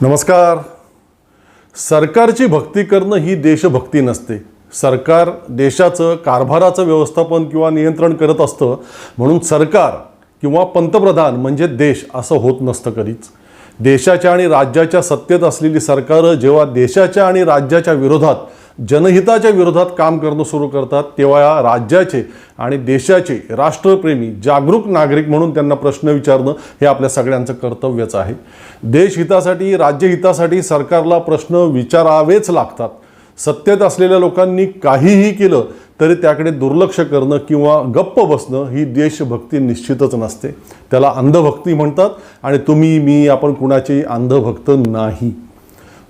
नमस्कार. सरकारची भक्ती करणं ही देशभक्ती नसते. सरकार देशाचं कारभाराचं व्यवस्थापन किंवा नियंत्रण करत असतं म्हणून सरकार किंवा पंतप्रधान म्हणजे देश असं होत नसतं कधीच. देशाच्या आणि राज्याच्या सत्तेत असलेली सरकारं जेव्हा देशाच्या आणि राज्याच्या विरोधात जनहिताच्या विरोधात काम करणं सुरू करतात तेव्हा या राज्याचे आणि देशाचे राष्ट्रप्रेमी जागरूक नागरिक म्हणून त्यांना प्रश्न विचारणं हे आपल्या सगळ्यांचं कर्तव्यच आहे. देशहितासाठी राज्यहितासाठी सरकारला प्रश्न विचारावेच लागतात. सत्तेत असलेल्या लोकांनी काहीही केलं तरी त्याकडे दुर्लक्ष करणं किंवा गप्प बसणं ही देशभक्ती निश्चितच नसते. त्याला अंधभक्ती म्हणतात आणि तुम्ही मी आपण कुणाचे अंधभक्त नाही.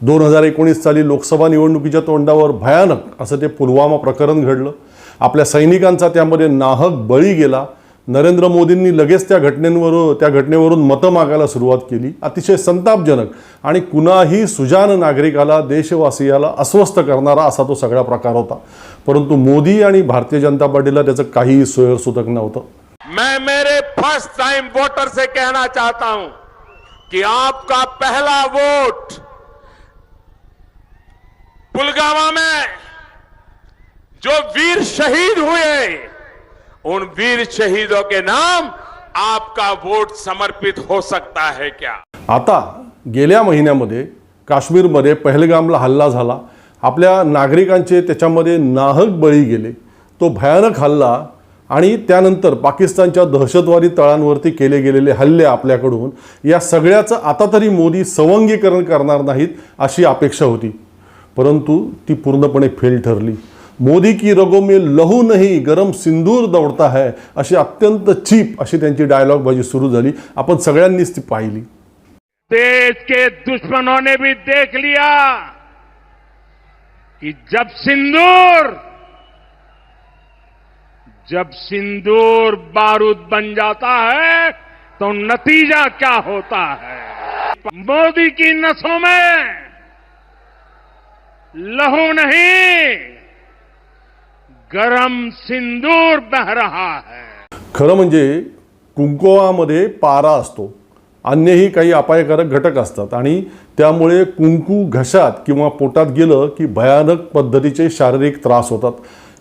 दोन हजार एकोणीस साली लोकसभा निवडणुकीच्या तोंडावर भयानक असं ते पुलवामा प्रकरण घडलं. आपल्या सैनिकांचा त्यामध्ये नाहक बळी गेला. नरेंद्र मोदींनी लगेच त्या घटनेवर त्या घटनेवरून मतं मागायला सुरुवात केली. अतिशय संतापजनक आणि कुणाही सुजान नागरिकाला देशवासियाला अस्वस्थ करणारा असा तो सगळा प्रकार होता. परंतु मोदी आणि भारतीय जनता पार्टीला त्याचं काहीही सोयरसुतक नव्हतं. मैं मेरे फर्स्ट टाइम वोटर से कहना चाहता हूं कि आपका पहला वोट पुलगामा में जो वीर शहीद हुए उन वीर शहीदों के नाम आपका वोट समर्पित हो सकता है क्या? आता गेल्या महिन्यामध्ये काश्मीरमध्ये पहलगामला हल्ला झाला. आपल्या नागरिकांचे त्याच्यामध्ये नाहक बळी गेले. तो भयानक हल्ला आणि त्यानंतर पाकिस्तानच्या दहशतवादी तळांवरती केले गेलेले हल्ले आपल्याकडून या सगळ्याचं आता तरी मोदी सवंगीकरण करणार नाहीत अशी अपेक्षा होती. परंतु ती पूर्णपणे फेल ठरली. मोदी की रगो में लहू नाही गरम सिंदूर दौडता है अशी अत्यंत चीप अशी त्यांची डायलॉगबाजी सुरू झाली. आपण सगळ्यांनीच ती पाहिली. देश के दुश्मनों ने भी देख लिया कि जब सिंदूर जब सिंदूर बारूद बन जाता है तो नतीजा क्या होता है? मोदी की नसों में लहू नहीं गरम सिंदूर बह रहा है। खरं म्हणजे कुंकुवामध्ये पारा असतो. अन्यही काही अपायकारक घटक असतात आणि त्यामुळे कुंकू घशात किंवा पोटात गेलं की भयानक पद्धतीचे शारीरिक त्रास होतात.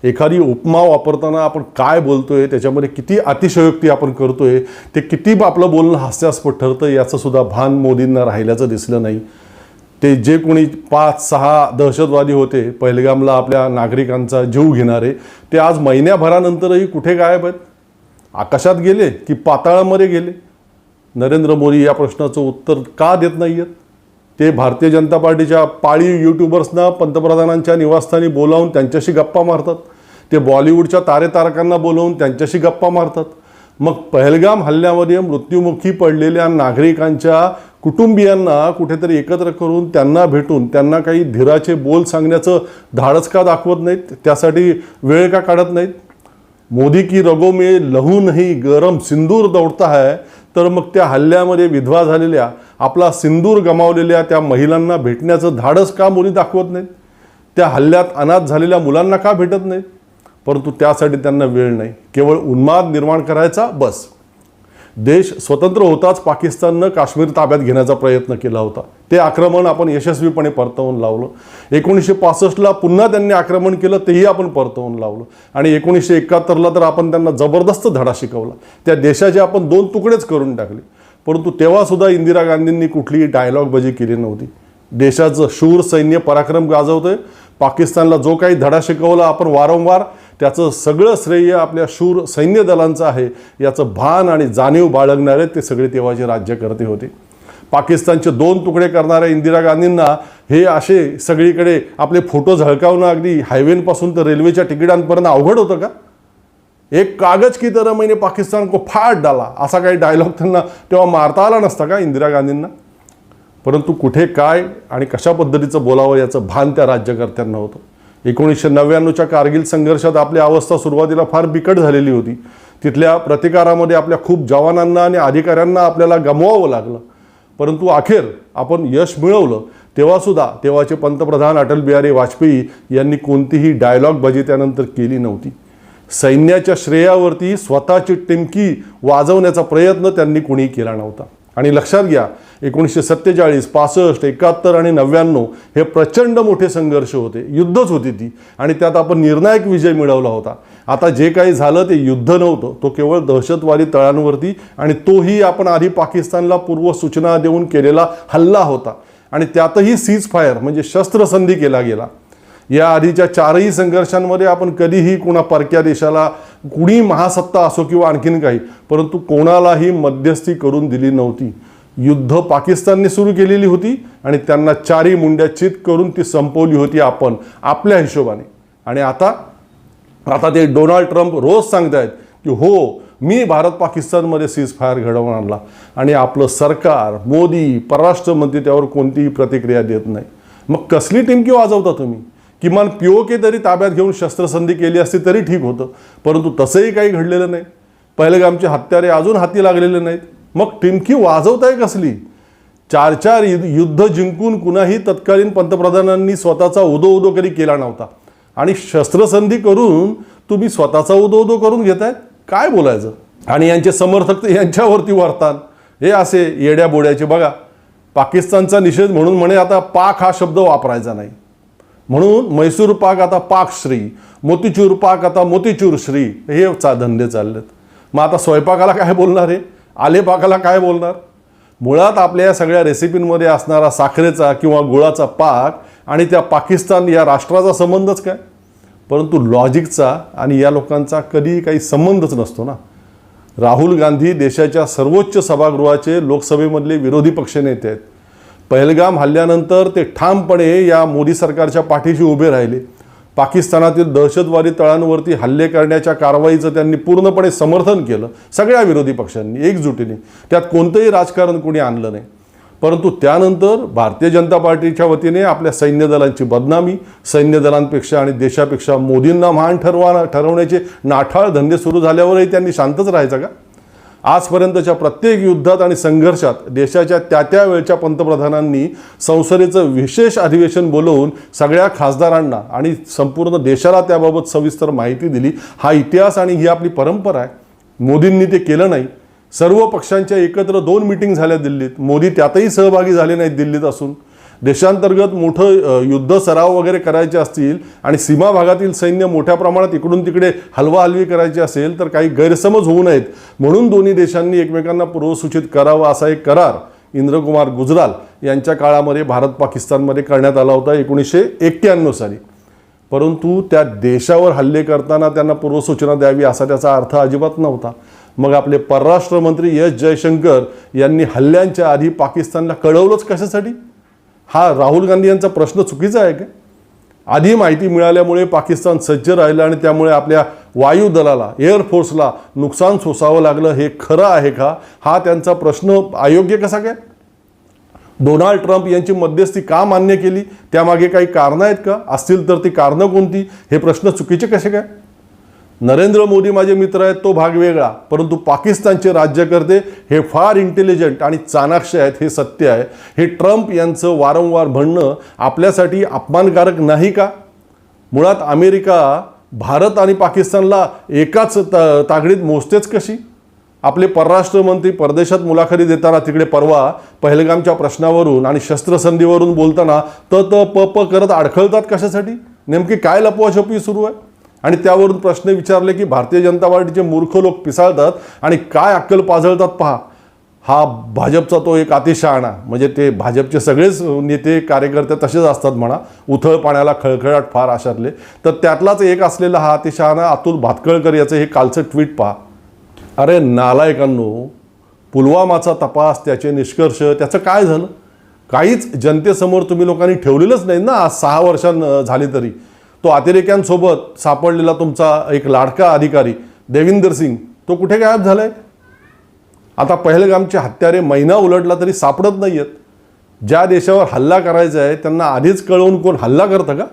एखादी उपमा वापरताना आपण काय बोलतोय त्याच्यामध्ये किती अतिशयोक्ती आपण करतोय ते किती आपलं बोलणं हास्यास्पद ठरतं याचं सुद्धा भान मोदींना राहिल्याचं दिसलं नाही. ते जे कोणी पाच सहा दहशतवादी होते पहिलगामला आपल्या नागरिकांचा जीव घेणारे ते आज महिन्याभरानंतरही कुठे गायब आहेत? आकाशात गेले की पाताळामध्ये गेले? नरेंद्र मोदी या प्रश्नाचं उत्तर का देत नाही आहेत ते भारतीय जनता पार्टीच्या पाळी यूट्यूबर्सना पंतप्रधानांच्या निवासस्थानी बोलावून त्यांच्याशी गप्पा मारतात. ते बॉलिवूडच्या तारेतारकांना बोलवून त्यांच्याशी गप्पा मारतात. मग पहलगाम हल्ल्यामध्ये मृत्युमुखी पडलेल्या नागरिकांच्या कुटुंबियांना कुठेतरी एकत्र करून त्यांना भेटून त्यांना काही धीराचे बोल सांगण्याचं धाडस का दाखवत नाहीत? त्यासाठी वेळ का काढत नाहीत? मोदी की रगो मे लहू नाही गरम सिंदूर दौडता है. तर मग त्या हल्ल्यामध्ये विधवा झालेल्या आपला सिंदूर गमावलेल्या त्या महिलांना भेटण्याचं धाडस का मोदी दाखवत नाहीत? त्या हल्ल्यात अनाथ झालेल्या मुलांना का भेटत नाहीत? परंतु त्यासाठी त्यांना वेळ नाही. केवळ उन्माद निर्माण करायचा बस. देश स्वतंत्र होताच पाकिस्ताननं काश्मीर ताब्यात घेण्याचा प्रयत्न केला होता. ते आक्रमण आपण यशस्वीपणे परतवून लावलं. एकोणीसशे पासष्टला पुन्हा त्यांनी आक्रमण केलं तेही आपण परतवून लावलं. आणि एकोणीसशे एकाहत्तरला तर आपण त्यांना जबरदस्त धडा शिकवला. त्या देशाचे आपण दोन तुकडेच करून टाकले. परंतु तेव्हासुद्धा इंदिरा गांधींनी कुठलीही डायलॉगबाजी केली नव्हती. देशाचं शूर सैन्य पराक्रम गाजवतोय. पाकिस्तानला जो काही धडा शिकवला आपण वारंवार त्याचं सगळं श्रेय आपल्या शूर सैन्य दलांचं आहे. याचं भान आणि जाणीव बाळगणारे ते सगळे तेव्हाचे राज्यकर्ते होते. पाकिस्तानचे दोन तुकडे करणाऱ्या इंदिरा गांधींना हे असे सगळीकडे आपले फोटो झळकावणं अगदी हायवेपासून तर रेल्वेच्या तिकिटांपर्यंत अवघड होतं का? एक कागज की तरह मैंने पाकिस्तान को फाट डाला असा काही डायलॉग त्यांना तेव्हा मारता आला नसता का इंदिरा गांधींना? परंतु कुठे काय आणि कशा पद्धतीचं बोलावं याचं भान त्या राज्यकर्त्यांना होतं. एकोणीसशे नव्याण्णवच्या कारगिल संघर्षात आपली अवस्था सुरुवातीला फार बिकट झालेली होती. तिथल्या प्रतिकारामध्ये आपल्या खूप जवानांना आणि अधिकाऱ्यांना आपल्याला गमवावं लागलं. परंतु अखेर आपण यश मिळवलं. तेव्हासुद्धा तेव्हाचे पंतप्रधान अटल बिहारी वाजपेयी यांनी कोणतीही डायलॉगबाजी त्यानंतर केली नव्हती. सैन्याच्या श्रेयावरती स्वतःची टिमकी वाजवण्याचा प्रयत्न त्यांनी कुणी केला नव्हता. आणि लक्षात घ्या एकोणीसशे सत्तेचाळीस पासष्ट एकाहत्तर आणि नव्याण्णव हे प्रचंड मोठे संघर्ष होते. युद्धच होती ती. आणि त्यात आपण निर्णायक विजय मिळवला होता. आता जे काही झालं ते युद्ध नव्हतं. तो केवळ दहशतवादी तळांवरती आणि तोही आपण आधी पाकिस्तानला पूर्व सूचना देऊन केलेला हल्ला होता. आणि त्यातही सीज फायर म्हणजे शस्त्रसंधी केला गेला. या आधीच्या चारही संघर्षांमध्ये आपण कधीही कोणा परक्या देशाला कुणी महासत्ता असो किंवा आणखीन काही परंतु कोणालाही मध्यस्थी करून दिली नव्हती. युद्ध पाकिस्तानने सुरू केलेली होती आणि त्यांना चारी मुंड्या चित करून ती संपवली होती आपण आपल्या हिशोबाने. आणि आता आता ते डोनाल्ड ट्रम्प रोज सांगतायत की हो मी भारत पाकिस्तानमध्ये सीज फायर घडवून आणला आणि आपलं सरकार मोदी परराष्ट्र मंत्री त्यावर कोणतीही प्रतिक्रिया देत नाही. मग कसली टिमकी वाजवता तुम्ही? किमान पीओके तरी ताब्यात घेऊन शस्त्रसंधी केली असती तरी ठीक होतं परंतु तसंही काही घडलेलं नाही. पहलगामचे हत्यारे अजून हाती लागलेले नाहीत. मग टिमकी वाजवताय कसली? चार चार युद्ध युद्ध जिंकून कुणाही तत्कालीन पंतप्रधानांनी स्वतःचा उदो उदो कधी केला नव्हता? आणि शस्त्रसंधी करून तुम्ही स्वतःचा उदो उदो करून घेताय? काय बोलायचं? आणि यांचे समर्थक तर यांच्यावरती वारतात. हे असे येड्या बोड्याचे बघा. पाकिस्तानचा निषेध म्हणून म्हणे आता पाक हा शब्द वापरायचा नाही. म्हणून म्हैसूर पाक आता पाकश्री मोतीचूर पाक आता मोतीचूर श्री हे चा धंदे चाललेत. मग आता स्वयंपाकाला काय बोलणार आहे आलेपाकाला काय बोलणार? मुळात आपल्या या सगळ्या रेसिपींमध्ये असणारा साखरेचा किंवा गुळाचा पाक आणि त्या पाकिस्तान या राष्ट्राचा संबंधच काय? परंतु लॉजिकचा आणि या लोकांचा कधी काही संबंधच नसतो ना. राहुल गांधी देशाच्या सर्वोच्च सभागृहाचे लोकसभेमधले विरोधी पक्षनेते आहेत. पहलगाम हल्ल्यानंतर ते ठामपणे या मोदी सरकारच्या पाठीशी उभे राहिले. पाकिस्तानातील दहशतवादी तळांवरती हल्ले करण्याच्या कारवाईचं त्यांनी पूर्णपणे समर्थन केलं. सगळ्या विरोधी पक्षांनी एकजुटीने. त्यात कोणतंही राजकारण कोणी आणलं नाही. परंतु त्यानंतर भारतीय जनता पार्टीच्या वतीने आपल्या सैन्य दलांची बदनामी सैन्य दलांपेक्षा आणि देशापेक्षा मोदींना महान ठरवा ठरवण्याचे नाठाळ धंदे सुरू झाल्यावरही त्यांनी शांतच राहायचं का? आजपर्यंतच्या प्रत्येक युद्धात आणि संघर्षात देशाच्या त्या त्या वेळच्या पंतप्रधानांनी संसदेचं विशेष अधिवेशन बोलवून सगळ्या खासदारांना आणि संपूर्ण देशाला त्याबाबत सविस्तर माहिती दिली. हा इतिहास आणि ही आपली परंपरा आहे. मोदींनी ते केलं नाही. सर्व पक्षांच्या एकत्र दोन मिटिंग झाल्या दिल्लीत. मोदी त्यातही सहभागी झाले नाहीत दिल्लीत असून. देशांतर्गत मोठं युद्ध सराव वगैरे करायचे असतील आणि सीमा भागातील सैन्य मोठ्या प्रमाणात इकडून तिकडे हलवाहलवी करायची असेल तर काही गैरसमज होऊ नयेत. म्हणून दोन्ही देशांनी एकमेकांना पूर्वसूचित करावा असा एक करार इंद्रकुमार गुजराल यांच्या काळामध्ये भारत पाकिस्तानमध्ये करण्यात आला होता एकोणीसशे एक्क्याण्णव साली. परंतु त्या देशावर हल्ले करताना त्यांना पूर्वसूचना द्यावी असा त्याचा अर्थ अजिबात नव्हता. मग आपले परराष्ट्र मंत्री एस जयशंकर यांनी हल्ल्यांच्या आधी पाकिस्तानला कळवलंच कशासाठी? हा राहुल गांधी यांचा प्रश्न चुकीचा आहे का? आधी माहिती मिळाल्यामुळे पाकिस्तान सज्ज राहिलं आणि त्यामुळे आपल्या वायुदलाला एअरफोर्सला नुकसान सोसावं लागलं हे खरं आहे का? हा त्यांचा प्रश्न अयोग्य कसा काय? डोनाल्ड ट्रम्प यांची मध्यस्थी का मान्य केली? त्यामागे काही कारणं आहेत का? असतील तर ती कारणं कोणती? हे प्रश्न चुकीचे कसे काय? नरेंद्र मोदी माझे मित्र आहेत तो भाग वेगळा. परंतु पाकिस्तानचे राज्यकर्ते हे फार इंटेलिजंट आणि चाणाक्ष आहेत हे सत्य आहे. हे ट्रम्प यांचं वारंवार म्हणणं आपल्यासाठी अपमानकारक नाही का? मुळात अमेरिका भारत आणि पाकिस्तानला एकाच त तागडीत मोजतेच कशी? आपले परराष्ट्र मंत्री परदेशात मुलाखती देताना तिकडे परवा पहलगामच्या प्रश्नावरून आणि शस्त्रसंधीवरून बोलताना त त प प करत अडखळतात कशासाठी? नेमकी काय लपवाछपी सुरू आहे? आणि त्यावरून प्रश्न विचारले की भारतीय जनता पार्टीचे मूर्ख लोक पिसाळतात आणि काय अक्कल पाजळतात पहा. हा भाजपचा तो एक अतिशहाणा म्हणजे ते भाजपचे सगळेच नेते कार्यकर्ते तसेच असतात म्हणा. उथळ पाण्याला खळखळाट फार आशातले. तर त्यातलाच एक असलेला हा अतिशहाणा अतुल भातकळकर याचं हे कालचं ट्विट पहा. अरे नालायकांनो पुलवामाचा तपास त्याचे निष्कर्ष त्याचं काय झालं? काहीच जनतेसमोर तुम्ही लोकांनी ठेवलेलंच नाही ना आज सहा वर्षां झाली तरी. तो अतिरेक्यांसोबत सापडलेला तुमचा एक लाडका अधिकारी देविंदर सिंग तो कुठे गायब झालाय? आता पहलगामचे हत्यारे महिना उलटला तरी सापडत नाही आहेत ज्या देशावर हल्ला करायचा आहे त्यांना आधीच कळवून कोण हल्ला करतं का?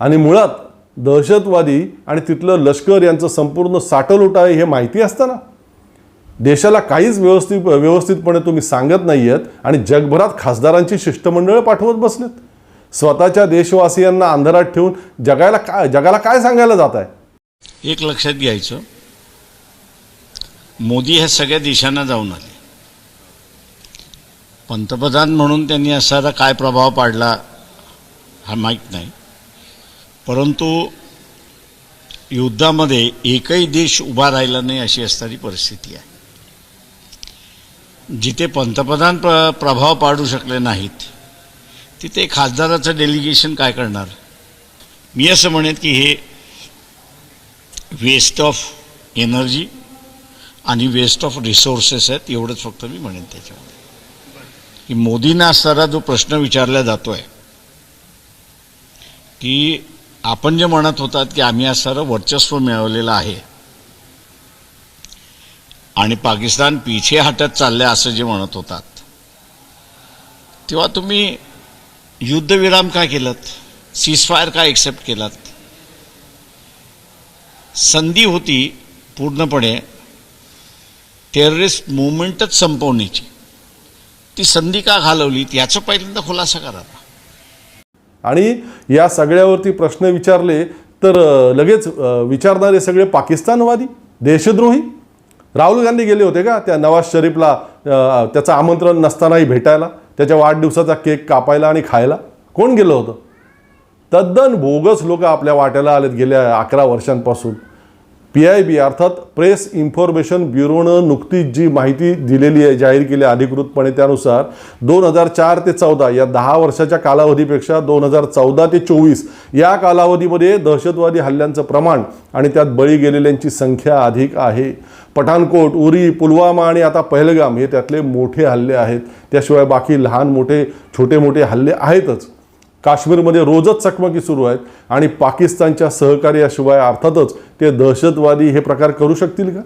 आणि मुळात दहशतवादी आणि तिथलं लष्कर यांचं संपूर्ण साठलोट आहे हे माहिती असतं ना देशाला काहीच व्यवस्थित व्यवस्थितपणे तुम्ही सांगत नाही आहेत आणि जगभरात खासदारांची शिष्टमंडळं पाठवत बसलेत. स्वतःच्या देशवासियांना अंधारात ठेवून जगाला काय जगाला काय सांगायला जात आहे? एक लक्षात घ्यायचं. मोदी ह्या सगळ्या देशांना जाऊन आले. पंतप्रधान म्हणून त्यांनी असा काय प्रभाव पाडला हा माहीत नाही. परंतु युद्धामध्ये एकही देश उभा राहिला नाही अशी असणारी परिस्थिती आहे. जिथे पंतप्रधान प्र प्रभाव पाडू शकले नाहीत तिथे खासदाराचं डेलिगेशन काय करणार? मी असं म्हणेन की हे वेस्ट ऑफ एनर्जी आणि वेस्ट ऑफ रिसोर्सेस आहेत एवढंच फक्त मी म्हणेन त्याच्यामध्ये. की मोदींना असणारा जो प्रश्न विचारला जातो आहे की आपण जे म्हणत होतात की आम्ही असणारं वर्चस्व मिळवलेलं आहे आणि पाकिस्तान पिछे हटत चालले असं जे म्हणत होतात तेव्हा तुम्ही युद्धविराम काय केलात? सीजफायर का एक्सेप्ट केलात? संधी होती पूर्णपणे. टेररिस्ट मुवमेंटच संपवण्याची. ती संधी का घालवली? याचं पहिल्यांदा खुलासा करा आणि या सगळ्यावरती प्रश्न विचारले तर लगेच विचारणारे सगळे पाकिस्तानवादी देशद्रोही. राहुल गांधी गेले होते का त्या नवाज शरीफला त्याचं आमंत्रण नसतानाही भेटायला? त्याच्या वाढदिवसाचा केक कापायला आणि खायला? कोण गेलं होतं? तद्दन बोगस लोक आपल्या वाट्याला आलेत गेल्या अकरा वर्षांपासून. पी आय बी अर्थात प्रेस इन्फॉर्मेशन ब्युरोनं नुकतीच जी माहिती दिलेली आहे जाहीर केली अधिकृतपणे त्यानुसार दोन हजार चार ते चौदा या दहा वर्षाच्या कालावधीपेक्षा दोन हजार चौदा ते चोवीस या कालावधीमध्ये दहशतवादी हल्ल्यांचं प्रमाण आणि त्यात बळी गेलेल्यांची संख्या अधिक आहे. पठाणकोट उरी पुलवामा आणि आता पहलगाम हे त्यातले मोठे हल्ले आहेत. त्याशिवाय बाकी लहान मोठे छोटे मोठे हल्ले आहेतच. काश्मीरमध्ये रोजच चकमकी सुरू आहेत आणि पाकिस्तानच्या सहकार्याशिवाय अर्थातच ते दहशतवादी हे प्रकार करू शकतील का?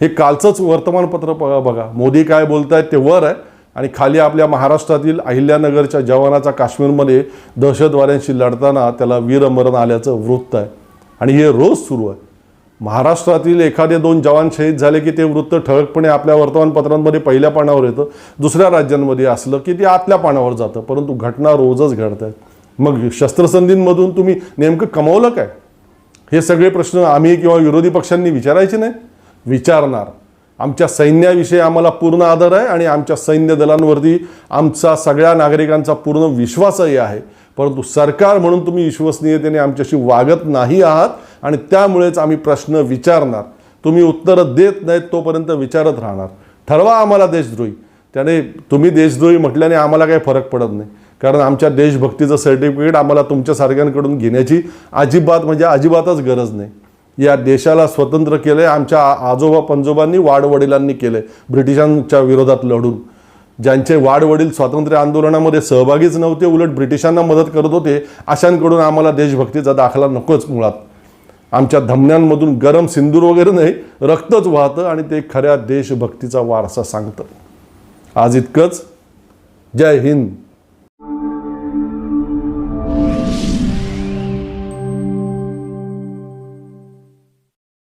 हे कालचंच वर्तमानपत्र बघा बघा. मोदी काय बोलत आहेत ते वर आहे. आणि खाली आपल्या महाराष्ट्रातील अहिल्यानगरच्या जवानाचा काश्मीरमध्ये दहशतवाद्यांशी लढताना त्याला वीरमरण आल्याचं वृत्त आहे. आणि हे रोज सुरू आहे. महाराष्ट्रातील एखादे दोन जवान शहीद झाले की ते वृत्त ठळकपणे आपल्या वर्तमानपत्रांमध्ये पहिल्या पानावर येतं दुसऱ्या राज्यांमध्ये असलं की ते आतल्या पानावर जातं. परंतु घटना रोजच घडत आहेत मग शस्त्रसंधींमधून तुम्ही नेमकं कमावलं काय? हे सगळे प्रश्न आम्ही किंवा विरोधी पक्षांनी विचारायचे नाही. विचारणार. आमच्या सैन्याविषयी आम्हाला पूर्ण आदर आहे आणि आमच्या सैन्य दलांवरती आमचा सगळ्या नागरिकांचा पूर्ण विश्वासही आहे. परंतु सरकार म्हणून तुम्ही विश्वसनीयतेने आमच्याशी वागत नाही आहात आणि त्यामुळेच आम्ही प्रश्न विचारणार. तुम्ही उत्तरं देत नाहीत तोपर्यंत विचारत राहणार. ठरवा आम्हाला देशद्रोही. त्याने तुम्ही देशद्रोही म्हटल्याने आम्हाला काही फरक पडत नाही. कारण आमच्या देशभक्तीचं सर्टिफिकेट आम्हाला तुमच्यासारख्यांकडून घेण्याची अजिबात म्हणजे अजिबातच गरज नाही. या देशाला स्वतंत्र केलं आहे आमच्या आजोबा पंजोबांनी वाडवडिलांनी केलं आहे ब्रिटिशांच्या विरोधात लढून. ज्यांचे वाडवडील स्वातंत्र्य आंदोलनामध्ये सहभागीच नव्हते उलट ब्रिटिशांना मदत करत होते अशांकडून आम्हाला देशभक्तीचा दाखला नकोच मुळात आमच्या धमन्यांमधून गरम सिंदूर वगैरे नाही रक्तच वाहतं आणि ते खऱ्या देशभक्तीचा वारसा सांगतं. आज इतकंच. जय हिंद.